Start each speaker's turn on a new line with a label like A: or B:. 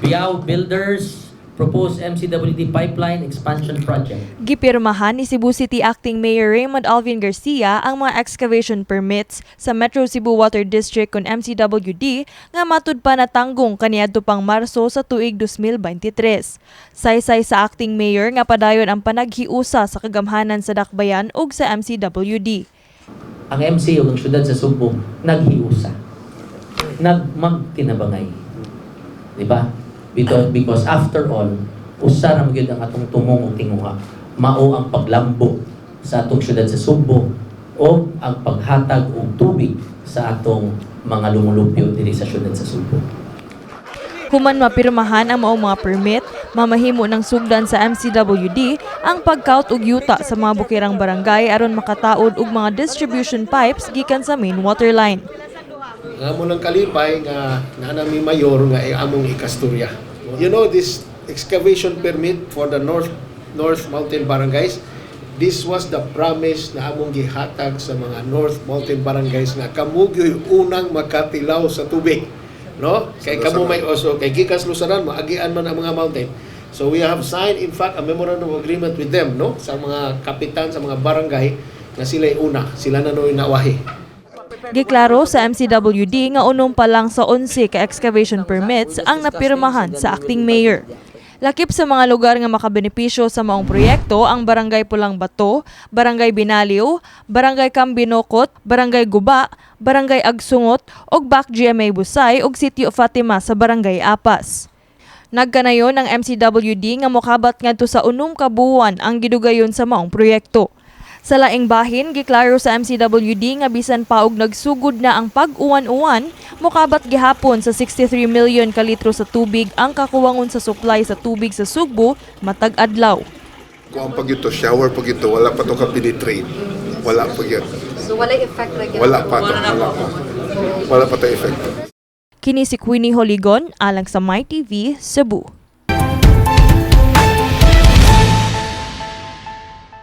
A: Biao Builders proposed MCWD pipeline expansion project.
B: Gipirmahan ni Cebu City Acting Mayor Raymond Alvin Garcia ang mga excavation permits sa Metro Cebu Water District kun MCWD nga matud pa natanggong kaniadto pang Marso sa tuig 2023. Saysay sa Acting Mayor nga padayon ang panaghiusa sa kagamhanan sa dakbayan ug sa MCWD.
A: Ang MC ug ang syudad sa Subo naghiusa. Nagmagtinabangay. Di ba? Because, because after all, usa ra magyud ang atong tumong tinguha. Mao ang paglambo sa atong syudad sa Subo o ang paghatag og tubig sa atong mga lumulupyo diri sa syudad sa Subo.
B: Human mapirmahan ang maong mga permit, mamahimo ng sugdan sa MCWD ang pagkaut og yuta sa mga bukirang barangay aron makataod og mga distribution pipes gikan sa main water line.
C: Nga mo ng kalipay nga nga nami mayor nga ay among ikasturya. You know this excavation permit for the North North Mountain Barangays. This was the promise na among gihatag sa mga North Mountain Barangays nga kamugyoy unang makatilaw sa tubig. No? Kay kamo may oso kay gikas lusaran maagian man ang mga mountain. So we have signed in fact a memorandum of agreement with them no sa mga kapitan sa mga barangay nga sila una, sila na noy nawahi.
B: Giklaro sa MCWD nga unom pa lang sa 11 ka excavation permits ang napirmahan sa acting mayor. Lakip sa mga lugar nga makabenepisyo sa maong proyekto ang Barangay Pulang Bato, Barangay Binaliw, Barangay Kambinokot, Barangay Guba, Barangay Agsungot, ug Back GMA Busay ug City of Fatima sa Barangay Apas. Nagkanayon ang MCWD nga mokabat ngadto sa unom ka buwan ang gidugayon sa maong proyekto. Sa laing bahin, giklaro sa MCWD nga bisan pa og nagsugod na ang pag-uwan-uwan, mokabat gihapon sa 63 million ka litro sa tubig ang kakuwangon sa supply sa tubig sa Sugbo matag adlaw.
D: Kung ang pagito, shower pagito, wala pa to ka penetrate. Wala pa yun.
E: So wala effect lagi.
D: Wala pa to. Wala pa. Wala pa to effect.
B: Kini si Queenie Holigon alang sa My TV Cebu.